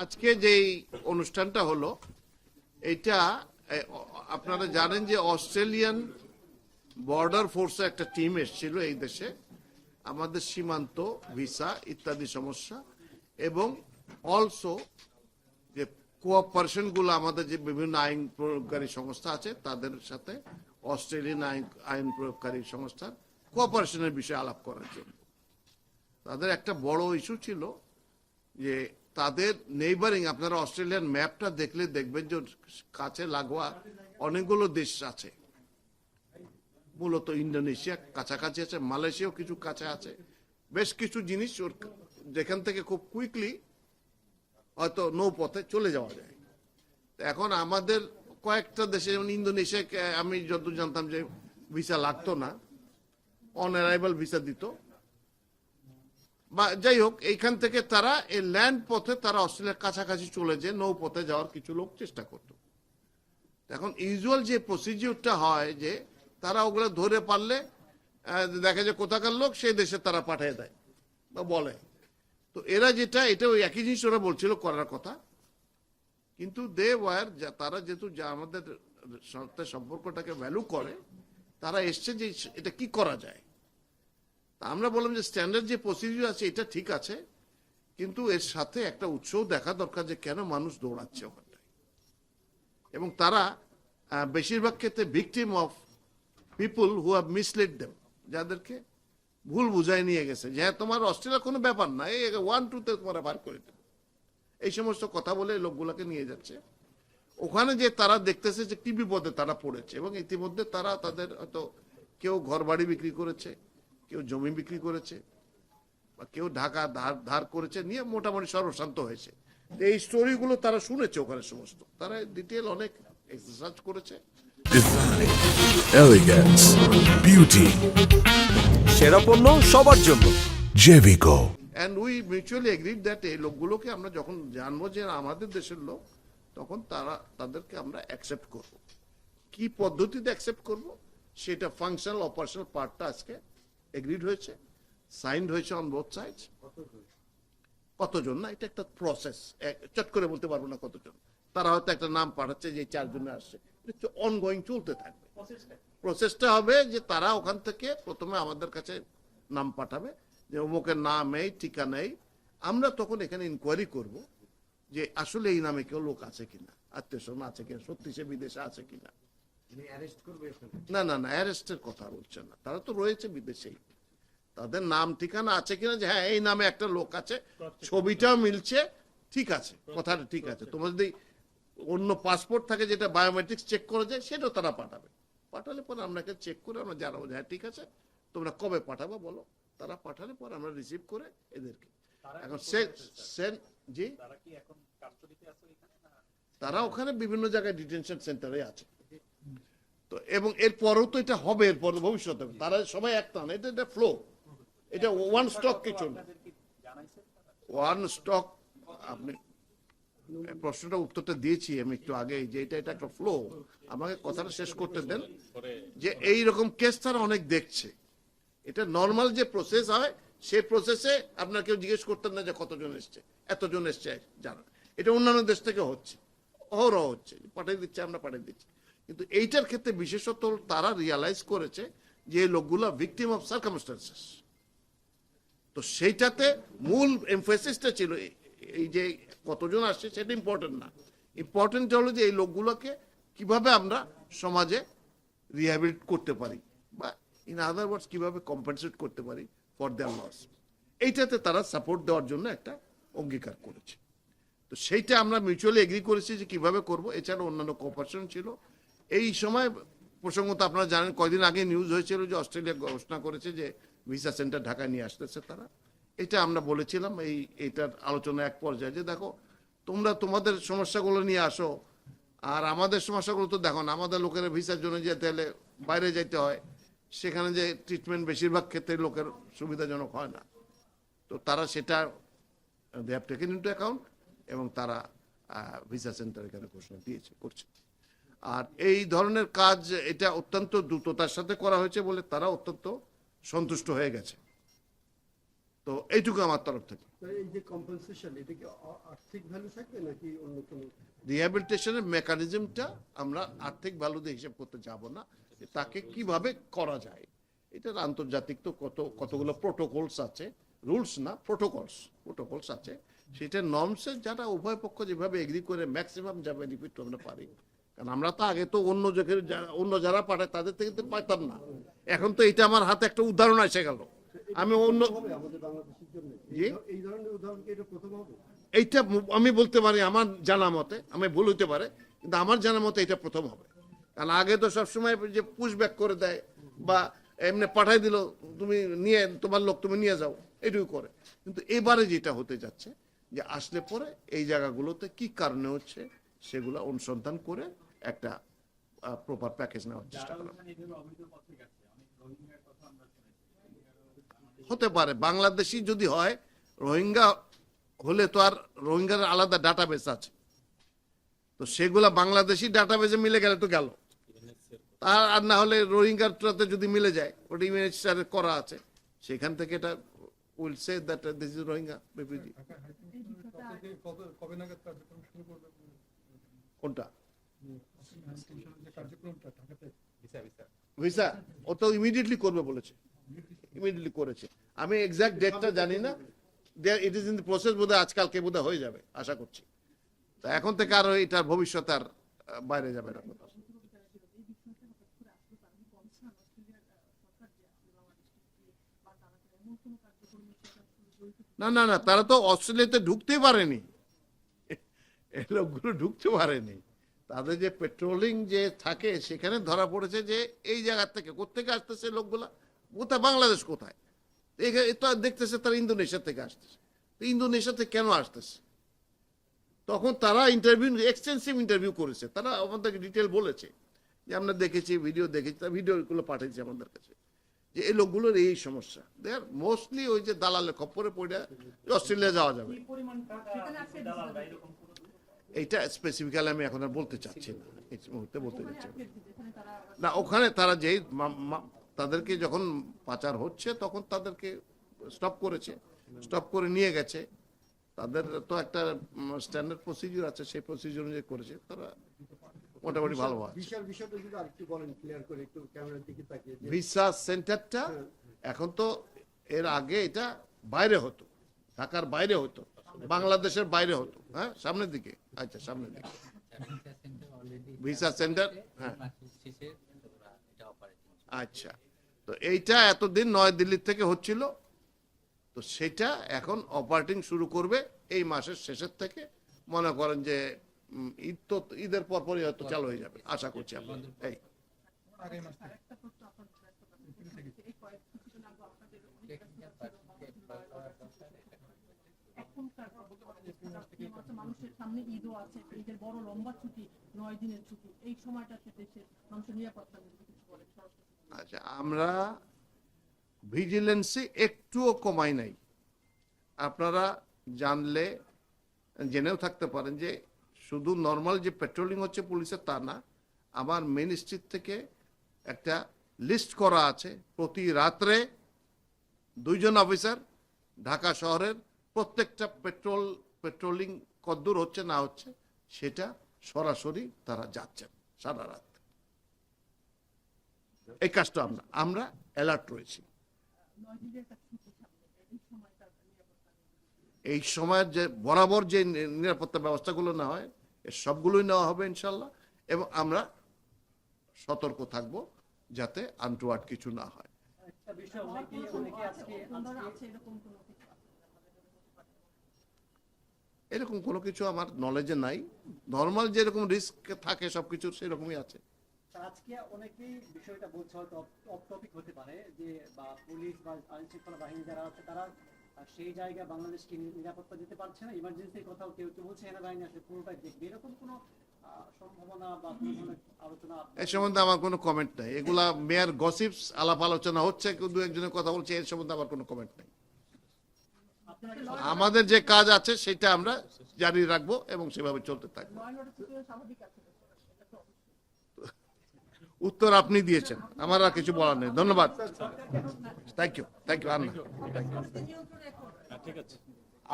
আজকে যেই অনুষ্ঠানটা হলো, এটা আপনারা জানেন যে অস্ট্রেলিয়ান বর্ডার ফোর্সে একটা টিম এসেছিল এই দেশে। আমাদের সীমান্ত, ভিসা ইত্যাদি সমস্যা এবং অলসো যে কোঅপারেশনগুলো আমাদের যে বিভিন্ন আইন প্রয়োগকারী সংস্থা আছে, তাদের সাথে অস্ট্রেলিয়ান আইন আইন প্রয়োগকারী সংস্থার কোঅপারেশনের বিষয়ে আলাপ করার জন্য। তাদের একটা বড় ইস্যু ছিল যে তাদের নেইবারিং আপনারা অস্ট্রেলিয়ান ম্যাপটা দেখলে দেখবেন যে কাছে লাগোয়া অনেকগুলো দেশ আছে। মূলত ইন্দোনেশিয়া কাছাকাছি আছে, মালয়েশিয়াও কিছু কাছে আছে। বেশ কিছু জিনিস ওর যেখান থেকে খুব কুইকলি হয়তো নৌপথে চলে যাওয়া যায়। এখন আমাদের কয়েকটা দেশে, যেমন ইন্দোনেশিয়াকে আমি যত জানতাম যে ভিসা লাগতো না অন ভিসা দিত। বা যাই হোক এইখান থেকে তারা এই ল্যান্ড পথে তারা অস্ট্রেলিয়ার কাছাকাছি চলে যেয়ে নৌপথে যাওয়ার কিছু লোক চেষ্টা করত। এখন ইউজুয়াল যে প্রসিজিওরটা হয় যে তারা ওগুলো ধরে পারলে দেখা যায় কোথাকার লোক, সেই দেশে তারা পাঠিয়ে দেয় বা বলে। তো এরা যেটা, এটা ওই একই জিনিস ওরা বলছিল করার কথা। কিন্তু দে ওয়ার তারা যেহেতু যা আমাদের সম্পর্কটাকে ভ্যালু করে, তারা এসছে যে এটা কি করা যায়। তা আমরা বললাম যে স্ট্যান্ডার্ড যে প্রসিডিউর আছে, এটা ঠিক আছে, কিন্তু এর সাথে একটা উৎসও দেখা দরকার যে কেন মানুষ দৌড়াচ্ছে ওখানটায়। এবং তারা বেশিরভাগ ক্ষেত্রে victim of people who have misled them যাদেরকে ভুল বুঝায় নিয়ে গেছে যে হ্যাঁ তোমার অস্ট্রেলিয়া কোনো ব্যাপার না, এই ওয়ান টুতে তোমরা বার করে দেবে এই সমস্ত কথা বলে লোকগুলোকে নিয়ে যাচ্ছে। ওখানে যে তারা দেখতেছে যে কি বিপদে তারা পড়েছে, এবং ইতিমধ্যে তারা তাদের হয়তো কেউ ঘর বাড়ি বিক্রি করেছে কেউ জমি বিক্রি করেছে বা কেউ ঢাকা ধার ধার করেছে নিয়ে মোটামুটি সর্বশান্ত হয়েছে। তো এই স্টোরিগুলো তারা শুনেছে ওখানে সমস্ত। তারা ডিটেল অনেক এক্সারসাইজ করেছে। Elegance, beauty, সেরা পণ্য সবার জন্য। Jevico. And we mutually agreed that এই লোকগুলোকে আমরা যখন জানব যে আমাদের দেশের লোক তখন তারা তাদেরকে আমরা অ্যাকসেপ্ট করব। কি পদ্ধতিতে অ্যাকসেপ্ট করব? সেটা ফাংশনাল অপারেশনাল পার্টটা আজকে এগ্রিড হয়েছে সাইন্ড হয়েছে অন বোথ সাইডস কতজন না, এটা একটা প্রসেস চট করে বলতে পারব না কতজন। তারা হয়তো একটা নাম পাঠাচ্ছে যে চারজনে আসছে। অনগোয়িং চলতে থাকবে। প্রসেসটা হবে যে তারা ওখান থেকে প্রথমে আমাদের কাছে নাম পাঠাবে, যে অমুকের নাম এই, ঠিকানা নেই আমরা তখন এখানে ইনকোয়ারি করব যে আসলে এই নামে কেউ লোক আছে কিনা, আত্মীয় স্বজন আছে কিনা, সত্যি সে বিদেশে আছে কিনা। না না না অ্যারেস্টের কথা বলছে না। তারা তো রয়েছে বিদেশেই। তাদের নাম ঠিকানা আছে কিনা যে হ্যাঁ এই নামে একটা লোক আছে ছবিটাও মিলছে ঠিক আছে কথাটা ঠিক আছে। তোমার যদি অন্য পাসপোর্ট থাকে যেটা বায়োমেট্রিক্স চেক করা যায় সেটাও তারা পাঠাবে। পাঠালে পরে আমরা চেক করে আমরা জানাব হ্যাঁ ঠিক আছে তোমরা কবে পাঠাবো বলো। তারা পাঠালে পর আমরা রিসিভ করে এদেরকে। এখন সেন জি? তারা ওখানে বিভিন্ন জায়গায় ডিটেনশন সেন্টারে আছে। তো এবং এর পরেও তো এটা হবে, এরপর ভবিষ্যতে তারা সবাই একটা এটা এটা ফ্লো এটা ওয়ান স্টক কিছু না। ওয়ান স্টক আপনি প্রশ্নটা উত্তরটা দিয়েছি, আমি একটু আগে, যে এটা এটা একটা ফ্লো আমাকে কথাটা শেষ করতে দেন, যে এই রকম কেস তারা অনেক দেখছে। এটা নর্মাল যে প্রসেস হয়, সেই প্রসেসে আপনার কেউ জিজ্ঞেস করতেন না যে কতজন এসছে, এতজন এসছে জানান এটা অন্যান্য দেশ থেকে হচ্ছে। অহরহ হচ্ছে। পাঠিয়ে দিচ্ছে, আমরা পাঠিয়ে দিচ্ছি। কিন্তু এইটার ক্ষেত্রে বিশেষত তারা রিয়ালাইজ করেছে যে এই লোকগুলো ভিকটিম অফ সার্কামস্টান্সেস তো সেইটাতে মূল এমফেসিসটা ছিল এই- যে কতজন আসছে সেটা ইম্পর্টেন্ট না। ইম্পর্টেন্ট হলো যে এই লোকগুলোকে কীভাবে আমরা সমাজে রিহ্যাবিলিট করতে পারি বা ইন আদার ওয়ার্ডস কীভাবে কম্পেনসেট করতে পারি ফর দেয়ার লস এইটাতে তারা সাপোর্ট দেওয়ার জন্য একটা অঙ্গীকার করেছে। তো সেইটা আমরা মিউচুয়ালি এগ্রি করেছি যে কীভাবে করব, এছাড়া অন্যান্য কোঅপারেশন ছিল এই সময় প্রসঙ্গত আপনারা জানেন, কয়দিন আগে নিউজ হয়েছিল যে অস্ট্রেলিয়া ঘোষণা করেছে যে ভিসা সেন্টার ঢাকায় নিয়ে আসতেছে তারা। এটা আমরা বলেছিলাম, এই এইটার আলোচনা এক পর্যায়ে যে দেখো, তোমরা তোমাদের সমস্যাগুলো নিয়ে আসো, আর আমাদের সমস্যাগুলো তো দেখো না, আমাদের লোকের ভিসার জন্য যেতে হলে বাইরে যেতে হয়, সেখানে যে ট্রিটমেন্ট বেশিরভাগ ক্ষেত্রে লোকের সুবিধাজনক হয় না। তো তারা সেটা they have taken into account এবং তারা ভিসা সেন্টার এখানে ঘোষণা দিয়েছে, করছে। আর এই ধরনের কাজ এটা অত্যন্ত দ্রুততার সাথে করা হয়েছে বলে তারা অত্যন্ত সন্তুষ্ট হয়ে গেছে। তো এইটুকু আমার তরফ থেকে। তো এই যে কম্পেনসেশন এটা কি আ- আর্থিক ভ্যালু থাকবে নাকি অন্য কোনো? রিহ্যাবিলিটেশনের মেকানিজমটা আমরা আর্থিক ভ্যালু দিয়ে হিসেব করতে যাব না। তাকে কীভাবে করা যায়? এটার আন্তর্জাতিক তো কত কতগুলো প্রোটোকলস আছে। রুলস না প্রোটোকলস প্রোটোকলস আছে। সেটা নর্মসে যারা উভয় পক্ষ যেভাবে এগ্রি করে ম্যাক্সিমাম যা বেনিফিট আমরা পারি। কারণ আমরা তো আগে তো অন্য অন্য যারা পাঠায়, তাদের থেকে তো পাইতাম না। এখন তো এটা আমার হাতে একটা উদাহরণ এসে গেল। আমি অন্য এইটা আমি বলতে পারি আমার জানা মতে, আমি ভুল হইতে পারে, কিন্তু আমার জানা মতে এটা প্রথম হবে। কারণ আগে তো সবসময় যে পুশ ব্যাক করে দেয় বা এমনি পাঠাই দিল, তুমি নিয়ে, তোমার লোক তুমি নিয়ে যাও এটুকু করে। কিন্তু এবারে যেটা হতে যাচ্ছে, যে আসলে পরে এই জায়গাগুলোতে কি কারণে হচ্ছে, সেগুলো অনুসন্ধান করে একটা প্রপার প্যাকেজ নেওয়ার চেষ্টা করা। হতে পারে বাংলাদেশি যদি হয় রোহিঙ্গা হলে তো আর রোহিঙ্গার আলাদা ডাটাবেস আছে। তো সেগুলা বাংলাদেশি ডাটাবেসে মিলে গেলে তো গেল। তার আর না হলে রোহিঙ্গারটাতে যদি মিলে যায় ওটা ইউএনএইচআর করা আছে। সেখান থেকে এটা will say that this is Rohingya refugee কবে কবে নাগাদ কার্যক্রম শুরু করবে? কোনটা? ভিসা, ও তো ইমিডিয়েটলি করবে বলেছে। ইমিডিয়েটলি করেছে। আমি এক্সাক্ট ডেটটা জানি না। ইট ইজ ইন প্রসেস বোধহয় আজকালকে বোধহয় হয়ে যাবে, আশা করছি। তা এখন থেকে আর এটার ভবিষ্যৎ আর বাইরে যাবে না। না না না, তারা তো অস্ট্রেলিয়াতে ঢুকতেই পারেনি। এই লোকগুলো ঢুকতে পারেনি। তাদের যে পেট্রোলিং যে থাকে সেখানে ধরা পড়েছে যে এই জায়গা থেকে কোথেকে আসতেছে লোকগুলা? কোথায়? বাংলাদেশ কোথায়? এখানে তো দেখতেছে তারা ইন্দোনেশিয়া থেকে আসতেছে। তো ইন্দোনেশিয়া থেকে কেন আসতেছে? তখন তারা ইন্টারভিউ এক্সটেন্সিভ ইন্টারভিউ করেছে। তারা আমাদেরকে ডিটেল বলেছে। যে আমরা দেখেছি ভিডিও দেখেছি তারা ভিডিওগুলো পাঠিয়েছে আমাদের কাছে। যে এই লোকগুলোর এই সমস্যা। দেয়ার মোস্টলি ওই যে দালালের খপ্পরে পড়ে অস্ট্রেলিয়া যাওয়া যাবে। এইটা স্পেসিফিক্যালি আমি এখন আর বলতে চাচ্ছি না। এই মুহূর্তে বলতে চাচ্ছি না। ওখানে তারা যেই তাদেরকে যখন পাচার হচ্ছে তখন তাদেরকে স্টপ করেছে। স্টপ করে নিয়ে গেছে। তাদের তো একটা স্ট্যান্ডার্ড প্রসিডিউর আছে সেই প্রসিডিউর অনুযায়ী করেছে। তারা মোটামুটি ভালো আছে। বিশাল বিষয়টা যদি আরেকটু বলেন ক্লিয়ার করে একটু ক্যামেরার দিকে তাকিয়ে ভিসা সেন্টারটা এখন তো এর আগে এটা বাইরে হতো ঢাকার বাইরে হতো। বাংলাদেশের বাইরে হতো হ্যাঁ? সামনের দিকে। আচ্ছা সামনের দিকে। ভিসা সেন্টার হ্যাঁ। আচ্ছা তো এইটা এতদিন নয় দিল্লির থেকে হচ্ছিল, তো সেটা এখন অপারেটিং শুরু করবে এই মাসের শেষের থেকে। মনে করেন যে ঈদ তো, ঈদের পরপরই হয়তো চালু হয়ে যাবে, আশা করছি আমরা। এই। সামনে ঈদও আছে, ঈদের বড় লম্বা ছুটি, নয় দিনের ছুটি। এই সময়টাতে দেশের মানুষের নিরাপত্তা কিছু আচ্ছা আমরা ভিজিলেন্সি একটুও কমাই নাই। আপনারা জানলে, জেনেও থাকতে পারেন যে শুধু নর্মাল যে পেট্রোলিং হচ্ছে পুলিশের তা না আমার মেন স্ট্রিট থেকে একটা লিস্ট করা আছে। প্রতি রাত্রে দুইজন অফিসার ঢাকা শহরের প্রত্যেকটা পেট্রোল পেট্রোলিং কদ্দূর হচ্ছে না হচ্ছে, সেটা সরাসরি তারা যাচ্ছেন সারা রাত। এই কাজটা আমরা আমরা অ্যালার্ট রয়েছি। এই সময়ের যে, বরাবর যে নিরাপত্তা ব্যবস্থাগুলো না হয় সবগুলোই নেওয়া হবে ইনশাল্লাহ এবং আমরা সতর্ক থাকব যাতে আনটুয়ার্ড কিছু না হয় একটা বিষয় অনেকেই অনেকে আজকে আপনার আজকে আছে এরকম কোনো কিছু আমার নলেজে নাই। নর্মাল যেরকম রিস্ক থাকে সবকিছুর সেরকমই আছে। আজকে অনেকেই বিষয়টা বলছে হয়তো অফ টপিক হতে পারে যে বা পুলিশ বা আইন শৃঙ্খলা বাহিনী যারা আছে তারা সেই জায়গায় বাংলাদেশকে নিরাপত্তা দিতে পারছে না। ইমার্জেন্সির কথাও কেউ কেউ বলছে সেনাবাহিনী আসলে পুরোটাই দেখবে। এরকম কোনো আহ, সম্ভাবনা বা আলোচনা আপনার- সম্বন্ধে আমার কোনো কমেন্ট নাই। এগুলা মেয়ার গসিপস আলাপ আলোচনা হচ্ছে কেউ দু একজনের কথা বলছে এর সম্বন্ধে আমার কোনো কমেন্ট নাই। আমাদের যে কাজ আছে সেটা আমরা জারি রাখব এবং সেভাবে চলতে থাকব। উত্তর আপনি দিয়েছেন, আমার আর কিছু বলার নেই। ধন্যবাদ। থ্যাংক ইউ থ্যাংক ইউ আন্না।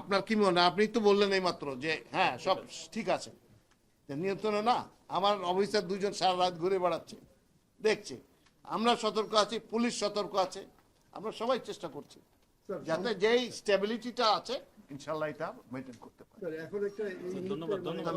আপনার কি মনে আপনি তো বললেন এই মাত্র যে হ্যাঁ সব ঠিক আছে। নিয়ন্ত্রণে না, আমার অফিসার দুজন সারা রাত ঘুরে বেড়াচ্ছে, দেখছে। আমরা সতর্ক আছি, পুলিশ সতর্ক আছে, আমরা সবাই চেষ্টা করছি। যাতে যেই স্টেবিলিটিটা আছে ইনশাল্লাহ এটা মেনটেন করতে পারে। ধন্যবাদ ধন্যবাদ।